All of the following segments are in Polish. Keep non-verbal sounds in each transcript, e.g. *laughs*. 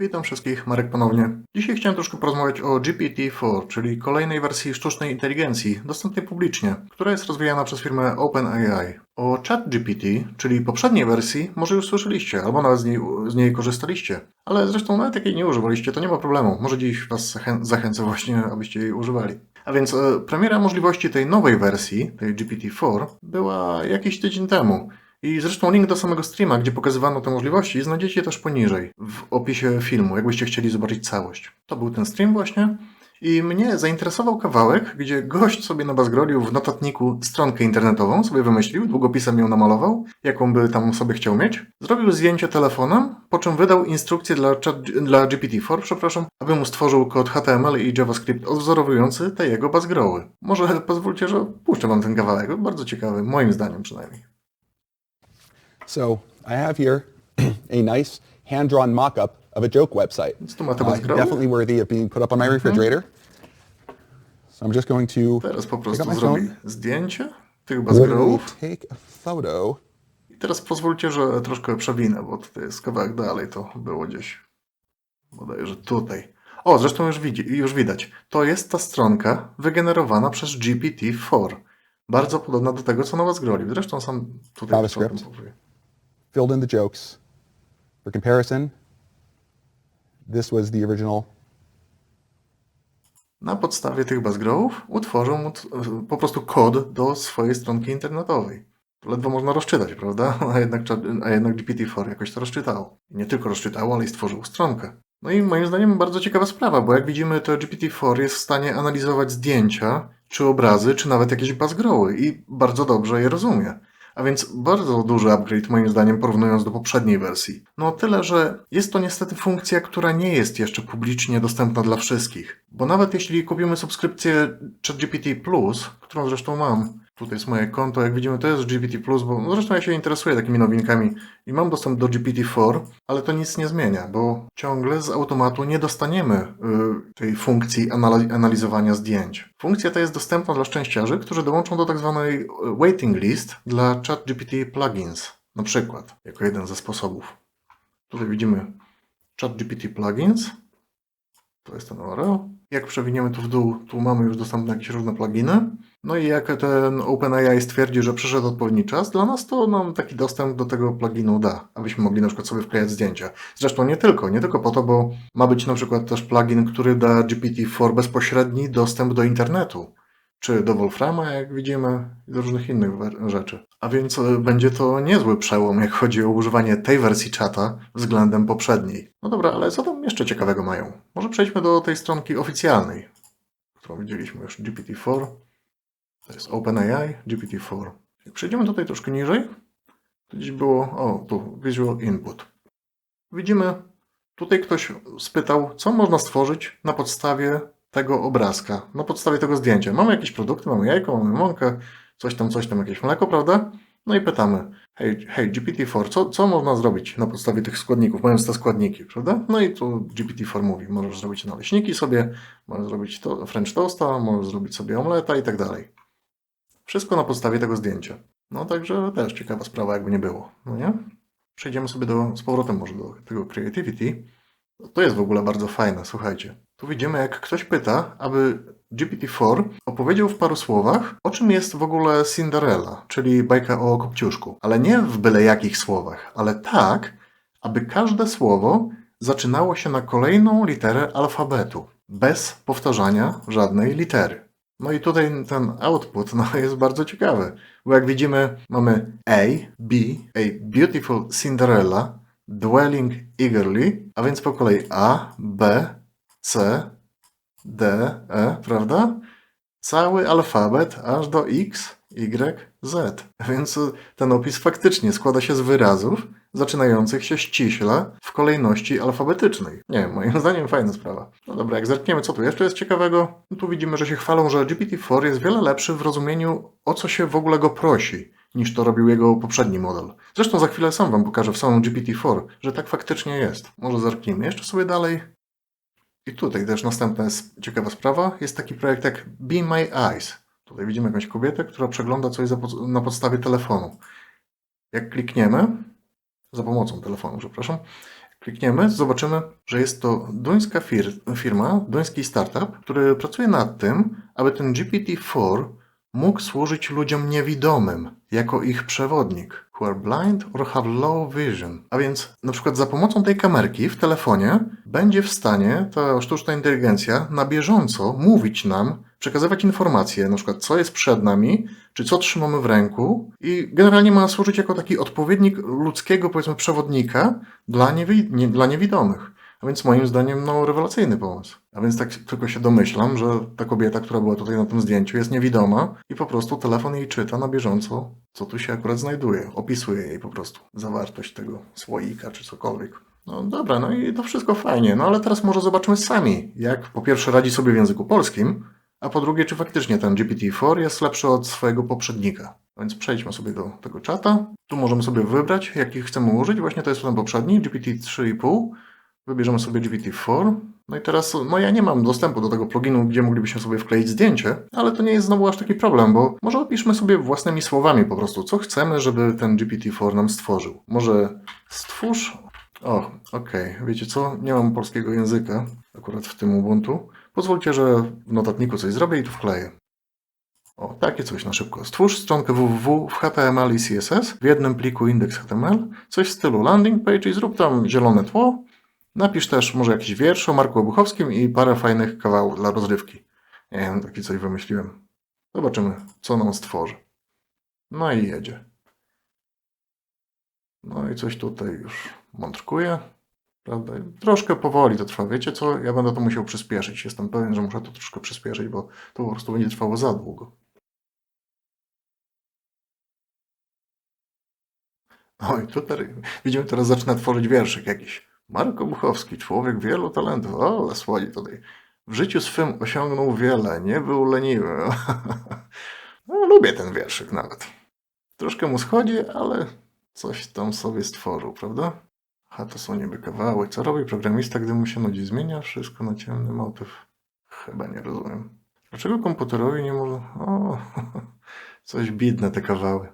Witam wszystkich, Marek ponownie. Dzisiaj chciałem troszkę porozmawiać o GPT-4, czyli kolejnej wersji sztucznej inteligencji, dostępnej publicznie, która jest rozwijana przez firmę OpenAI. O ChatGPT, czyli poprzedniej wersji, może już słyszeliście, albo nawet z niej, z niej korzystaliście. Ale zresztą nawet jak jej nie używaliście, to nie ma problemu. Może dziś Was zachę- zachęcę właśnie, abyście jej używali. A więc e, premiera możliwości tej nowej wersji, tej GPT-4, była jakiś tydzień temu. I zresztą link do samego streama, gdzie pokazywano te możliwości, znajdziecie też poniżej, w opisie filmu, jakbyście chcieli zobaczyć całość. To był ten stream właśnie. I mnie zainteresował kawałek, gdzie gość sobie nabazgrolił w notatniku stronkę internetową, sobie wymyślił, długopisem ją namalował, jaką by tam sobie chciał mieć. Zrobił zdjęcie telefonem, po czym wydał instrukcję dla, dla GPT-4, przepraszam, aby mu stworzył kod HTML i JavaScript odwzorowujący te jego bazgroły. Może pozwólcie, że puszczę wam ten kawałek, bardzo ciekawy, moim zdaniem przynajmniej. So I have here *clears throat* a nice hand-drawn mock-up of a joke website. Uh, definitely worthy of being put up on my refrigerator. So I'm just going to Teraz po prostu zrobi zdjęcie tych bazgrołów. take a photo. I teraz pozwólcie, że troszkę przewinę, bo tutaj jest kawałek dalej, to było gdzieś. Bodajże tutaj. O, zresztą już, widzi, już widać. To jest ta stronka wygenerowana przez GPT-4. Bardzo podobna do tego, co na was groli. Zresztą sam tutaj JavaScript. o tym powie. Filled in the jokes. For comparison, this was the original. Na podstawie tych mu t- po prostu kod do swojej stronki internetowej. To ledwo można rozczytać, prawda? *laughs* A jednak, a jednak GPT-4 jakoś to rozczytało. I nie tylko rozczytało, ale i stworzył stronkę. No i moim zdaniem bardzo ciekawa sprawa, bo jak widzimy, to GPT-4 jest w stanie analizować zdjęcia, czy obrazy, czy nawet jakieś bazgroły i bardzo dobrze je rozumie. A więc bardzo duży upgrade moim zdaniem porównując do poprzedniej wersji. No tyle, że jest to niestety funkcja, która nie jest jeszcze publicznie dostępna dla wszystkich. Bo nawet jeśli kupimy subskrypcję ChatGPT którą zresztą mam, tutaj jest moje konto, jak widzimy to jest GPT bo no zresztą ja się interesuję takimi nowinkami i mam dostęp do GPT-4, ale to nic nie zmienia, bo ciągle z automatu nie dostaniemy y, tej funkcji anali- analizowania zdjęć. Funkcja ta jest dostępna dla szczęściarzy, którzy dołączą do tak zwanej waiting list dla ChatGPT plugins, na przykład, jako jeden ze sposobów. Tutaj widzimy ChatGPT plugins, to jest ten URL. Jak przewiniemy tu w dół, tu mamy już dostępne jakieś różne pluginy. No i jak ten OpenAI stwierdzi, że przyszedł odpowiedni czas dla nas, to nam taki dostęp do tego pluginu da, abyśmy mogli na przykład sobie wklejać zdjęcia. Zresztą nie tylko, nie tylko po to, bo ma być na przykład też plugin, który da GPT-4 bezpośredni dostęp do internetu, czy do Wolframa, jak widzimy, i do różnych innych rzeczy. A więc e, będzie to niezły przełom, jak chodzi o używanie tej wersji czata względem poprzedniej. No dobra, ale co tam jeszcze ciekawego mają? Może przejdźmy do tej stronki oficjalnej, którą widzieliśmy już, GPT-4. To jest OpenAI, GPT-4. Jak przejdziemy tutaj troszkę niżej, to gdzieś było, o, tu, Visual Input. Widzimy, tutaj ktoś spytał, co można stworzyć na podstawie tego obrazka, na podstawie tego zdjęcia. Mamy jakieś produkty, mamy jajko, mamy mąkę, coś tam, coś tam, jakieś mleko, prawda? No i pytamy, hej, hej GPT-4, co, co można zrobić na podstawie tych składników, mając te składniki, prawda? No i tu GPT-4 mówi, możesz zrobić naleśniki sobie, możesz zrobić to, French toasta, możesz zrobić sobie omleta i tak dalej. Wszystko na podstawie tego zdjęcia. No także też ciekawa sprawa, jakby nie było, no nie? Przejdziemy sobie do, z powrotem może do tego creativity. To jest w ogóle bardzo fajne, słuchajcie. Tu widzimy, jak ktoś pyta, aby GPT-4 opowiedział w paru słowach, o czym jest w ogóle Cinderella, czyli bajka o Kopciuszku. Ale nie w byle jakich słowach, ale tak, aby każde słowo zaczynało się na kolejną literę alfabetu, bez powtarzania żadnej litery. No i tutaj ten output no, jest bardzo ciekawy, bo jak widzimy mamy A, B, a beautiful Cinderella, dwelling eagerly, a więc po kolei A, B, C, D, E, prawda? Cały alfabet aż do X, Y, Z. Więc y, ten opis faktycznie składa się z wyrazów zaczynających się ściśle w kolejności alfabetycznej. Nie wiem, moim *laughs* zdaniem fajna sprawa. No dobra, jak zerkniemy, co tu jeszcze jest ciekawego, no tu widzimy, że się chwalą, że GPT-4 jest wiele lepszy w rozumieniu, o co się w ogóle go prosi, niż to robił jego poprzedni model. Zresztą za chwilę sam wam pokażę w samym GPT-4, że tak faktycznie jest. Może zerknijmy jeszcze sobie dalej. I tutaj też następna jest ciekawa sprawa. Jest taki projekt jak Be My Eyes. Tutaj widzimy jakąś kobietę, która przegląda coś na podstawie telefonu. Jak klikniemy, za pomocą telefonu, przepraszam, Klikniemy, zobaczymy, że jest to duńska fir- firma, duński startup, który pracuje nad tym, aby ten GPT-4 mógł służyć ludziom niewidomym jako ich przewodnik, who are blind or have low vision. A więc na przykład za pomocą tej kamerki w telefonie będzie w stanie ta sztuczna inteligencja na bieżąco mówić nam, przekazywać informacje, na przykład co jest przed nami, czy co trzymamy w ręku i generalnie ma służyć jako taki odpowiednik ludzkiego, powiedzmy, przewodnika dla, niewi- nie, dla niewidomych. A więc moim zdaniem, no, rewelacyjny pomysł. A więc tak tylko się domyślam, że ta kobieta, która była tutaj na tym zdjęciu, jest niewidoma i po prostu telefon jej czyta na bieżąco, co tu się akurat znajduje. Opisuje jej po prostu zawartość tego słoika czy cokolwiek. No dobra, no i to wszystko fajnie, no ale teraz może zobaczmy sami, jak po pierwsze radzi sobie w języku polskim, a po drugie, czy faktycznie ten GPT-4 jest lepszy od swojego poprzednika. Więc przejdźmy sobie do tego czata. Tu możemy sobie wybrać, jaki chcemy użyć. Właśnie to jest ten poprzedni, GPT-3,5. Wybierzemy sobie GPT-4. No i teraz, no ja nie mam dostępu do tego pluginu, gdzie moglibyśmy sobie wkleić zdjęcie, ale to nie jest znowu aż taki problem, bo może opiszmy sobie własnymi słowami po prostu, co chcemy, żeby ten GPT-4 nam stworzył. Może stwórz... O, okej, wiecie co? Nie mam polskiego języka akurat w tym Ubuntu. Pozwólcie, że w notatniku coś zrobię i tu wkleję. O, takie coś na szybko. Stwórz stronkę www w HTML i CSS w jednym pliku index.html, coś w stylu landing page i zrób tam zielone tło. Napisz też może jakiś wiersz o Marku Obuchowskim i parę fajnych kawałów dla rozrywki. Nie wiem, taki coś wymyśliłem. Zobaczymy, co nam stworzy. No i jedzie. No i coś tutaj już mądrkuje. Prawda? Troszkę powoli to trwa. Wiecie co? Ja będę to musiał przyspieszyć. Jestem pewien, że muszę to troszkę przyspieszyć, bo to po prostu będzie trwało za długo. I tutaj widzimy, teraz zaczyna tworzyć wierszyk jakiś. Marko Buchowski, człowiek wielu talentów. Ale słodzi tutaj. W życiu swym osiągnął wiele, nie był leniwy. *laughs* No, lubię ten wierszyk nawet. Troszkę mu schodzi, ale coś tam sobie stworzył, prawda? A to są niby kawały. Co robi programista, gdy mu się nudzi? Zmienia wszystko na ciemny motyw. Chyba nie rozumiem. Dlaczego komputerowi nie może... O, *laughs* coś bidne te kawały.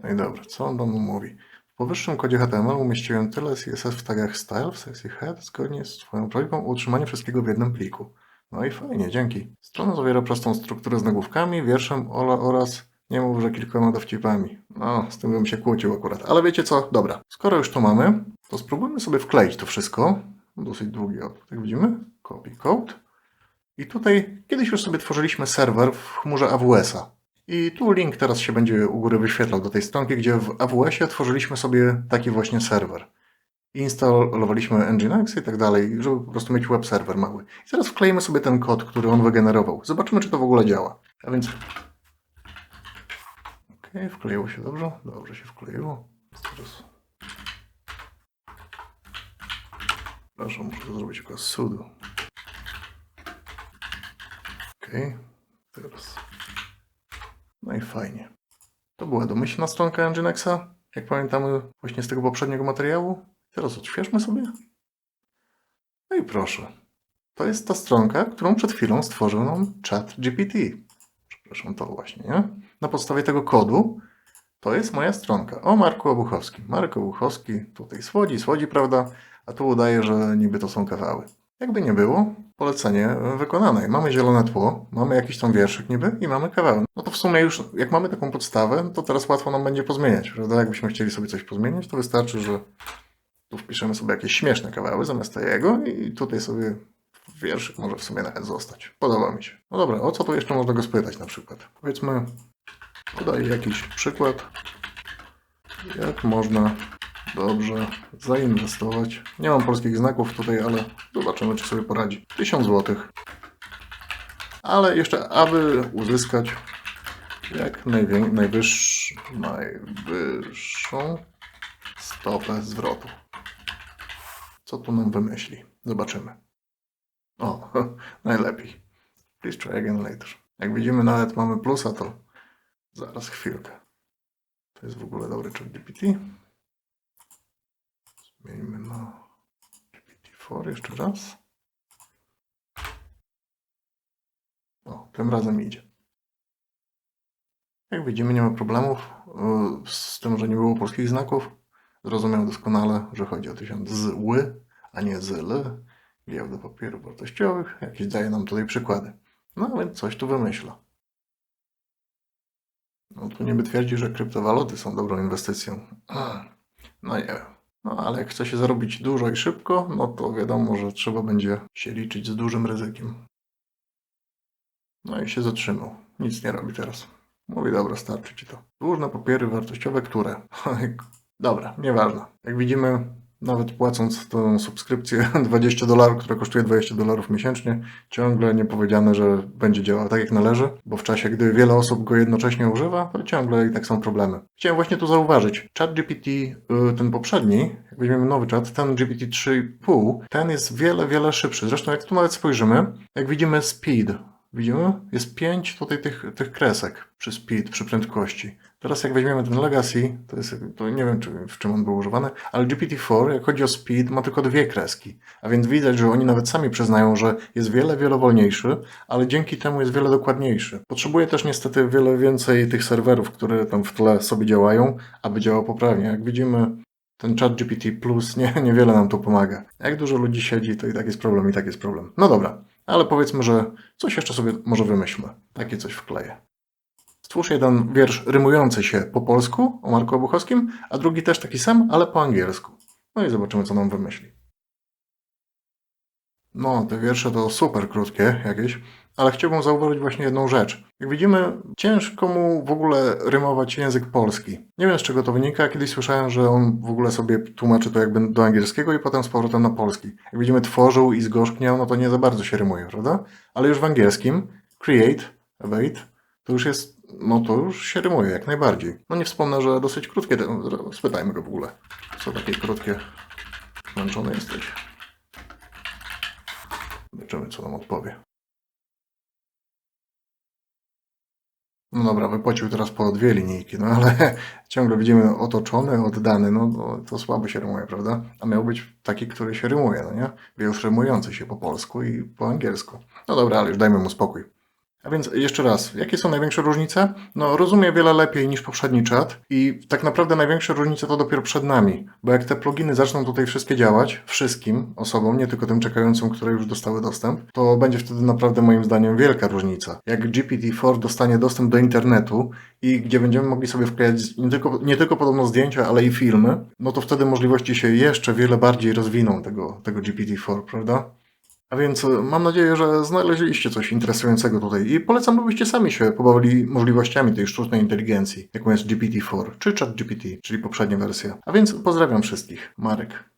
No i dobra, co on tam mówi? Powyższym kodzie HTML umieściłem tyle CSS w tagach style w sekcji head zgodnie z Twoją prośbą o utrzymanie wszystkiego w jednym pliku. No i fajnie, dzięki. Strona zawiera prostą strukturę z nagłówkami, wierszem ola- oraz nie mów, że kilkoma dowcipami. No, z tym bym się kłócił akurat. Ale wiecie co? Dobra, skoro już to mamy, to spróbujmy sobie wkleić to wszystko. Dosyć długi output, jak widzimy. Copy code. I tutaj kiedyś już sobie tworzyliśmy serwer w chmurze AWS-a. I tu link teraz się będzie u góry wyświetlał do tej stronki, gdzie w AWS-ie tworzyliśmy sobie taki właśnie serwer. Instalowaliśmy Nginx i tak dalej, żeby po prostu mieć web serwer mały. I teraz wklejmy sobie ten kod, który on wygenerował. Zobaczymy, czy to w ogóle działa. A więc Okej, wkleiło się dobrze. Dobrze się wkleiło. Teraz... Proszę, muszę to zrobić jako sudo. Okej, teraz. No i fajnie. To była domyślna stronka Nginxa, jak pamiętamy właśnie z tego poprzedniego materiału. Teraz odświeżmy sobie. No i proszę. To jest ta stronka, którą przed chwilą stworzył nam chat GPT. Przepraszam, to właśnie, nie? Na podstawie tego kodu to jest moja stronka o Marku Obuchowskim. Marek Obuchowski tutaj słodzi, słodzi, prawda? A tu udaje, że niby to są kawały. Jakby nie było, polecenie wykonane. Mamy zielone tło, mamy jakiś tam wierszyk niby i mamy kawały. No to w sumie już, jak mamy taką podstawę, to teraz łatwo nam będzie pozmieniać, prawda? Jakbyśmy chcieli sobie coś pozmieniać, to wystarczy, że tu wpiszemy sobie jakieś śmieszne kawały zamiast tego i tutaj sobie wierszyk może w sumie nawet zostać. Podoba mi się. No dobra, o co tu jeszcze można go spytać na przykład? Powiedzmy, podaj jakiś przykład, jak można dobrze zainwestować. Nie mam polskich znaków tutaj, ale zobaczymy, czy sobie poradzi. 1000 zł. Ale jeszcze, aby uzyskać jak najwyższą stopę zwrotu. Co tu nam wymyśli? Zobaczymy. O, *laughs* najlepiej. Please try again later. Jak widzimy, nawet mamy plusa, to zaraz chwilkę. To jest w ogóle dobry chat GPT. Zmieńmy na GPT-4 jeszcze raz. O, tym razem idzie. Jak widzimy, nie ma problemów yy, z tym, że nie było polskich znaków. zrozumiał doskonale, że chodzi o tysiąc z ły, a nie z l. Giełda papierów wartościowych. Jakieś daje nam tutaj przykłady. No więc coś tu wymyśla. No tu niby twierdzi, że kryptowaluty są dobrą inwestycją. *clears throat* No nie wiem. No ale jak chce się zarobić dużo i szybko, no to wiadomo, że trzeba będzie się liczyć z dużym ryzykiem. No i się zatrzymał. Nic nie robi teraz. Mówi, dobra, starczy ci to. Dłużne papiery wartościowe, które? *laughs* dobra, nieważne. Jak widzimy, nawet płacąc tą subskrypcję *laughs* 20 dolarów, która kosztuje 20 dolarów miesięcznie, ciągle nie powiedziane, że będzie działał tak jak należy, bo w czasie, gdy wiele osób go jednocześnie używa, to ciągle i tak są problemy. Chciałem właśnie tu zauważyć, chat GPT, y, ten poprzedni, jak weźmiemy nowy czat, ten GPT 3,5, ten jest wiele, wiele szybszy. Zresztą jak tu nawet spojrzymy, jak widzimy speed, Widzimy? Jest pięć tutaj tych, tych kresek przy speed, przy prędkości. Teraz jak weźmiemy ten legacy, to jest, to nie wiem czy, w czym on był używany, ale GPT-4, jak chodzi o speed, ma tylko dwie kreski. A więc widać, że oni nawet sami przyznają, że jest wiele, wiele wolniejszy, ale dzięki temu jest wiele dokładniejszy. Potrzebuje też niestety wiele więcej tych serwerów, które tam w tle sobie działają, aby działał poprawnie. Jak widzimy, ten chat GPT Plus nie, niewiele nam tu pomaga. Jak dużo ludzi siedzi, to i tak jest problem, i tak jest problem. No dobra, ale powiedzmy, że coś jeszcze sobie może wymyślmy. Takie coś wkleję. Stwórz jeden wiersz rymujący się po polsku o Marku Obuchowskim, a drugi też taki sam, ale po angielsku. No i zobaczymy, co nam wymyśli. No, te wiersze to super krótkie jakieś, ale chciałbym zauważyć właśnie jedną rzecz. Jak widzimy, ciężko mu w ogóle rymować język polski. Nie wiem z czego to wynika, kiedyś słyszałem, że on w ogóle sobie tłumaczy to jakby do angielskiego i potem z powrotem na polski. Jak widzimy tworzył i zgorzkniał, no to nie za bardzo się rymuje, prawda? Ale już w angielskim create, abate, to już jest, no to już się rymuje jak najbardziej. No nie wspomnę, że dosyć krótkie, te- spytajmy go w ogóle, co takie krótkie, zmęczony jesteś. Zobaczymy, co nam odpowie. No dobra, wypłacił teraz po dwie linijki, no ale *laughs* ciągle widzimy otoczony, oddany, no to, to słabo się rymuje, prawda? A miał być taki, który się rymuje, no nie? Wiersz rymujący się po polsku i po angielsku. No dobra, ale już dajmy mu spokój. A więc jeszcze raz, jakie są największe różnice? No, rozumie wiele lepiej niż poprzedni czat i tak naprawdę największe różnice to dopiero przed nami, bo jak te pluginy zaczną tutaj wszystkie działać, wszystkim osobom, nie tylko tym czekającym, które już dostały dostęp, to będzie wtedy naprawdę moim zdaniem wielka różnica. Jak GPT-4 dostanie dostęp do internetu i gdzie będziemy mogli sobie wklejać nie tylko, nie tylko podobno zdjęcia, ale i filmy, no to wtedy możliwości się jeszcze wiele bardziej rozwiną tego, tego GPT-4, prawda? A więc e, mam nadzieję, że znaleźliście coś interesującego tutaj i polecam, abyście sami się pobawili możliwościami tej sztucznej inteligencji, jaką jest GPT-4 czy ChatGPT, czyli poprzednia wersja. A więc pozdrawiam wszystkich. Marek.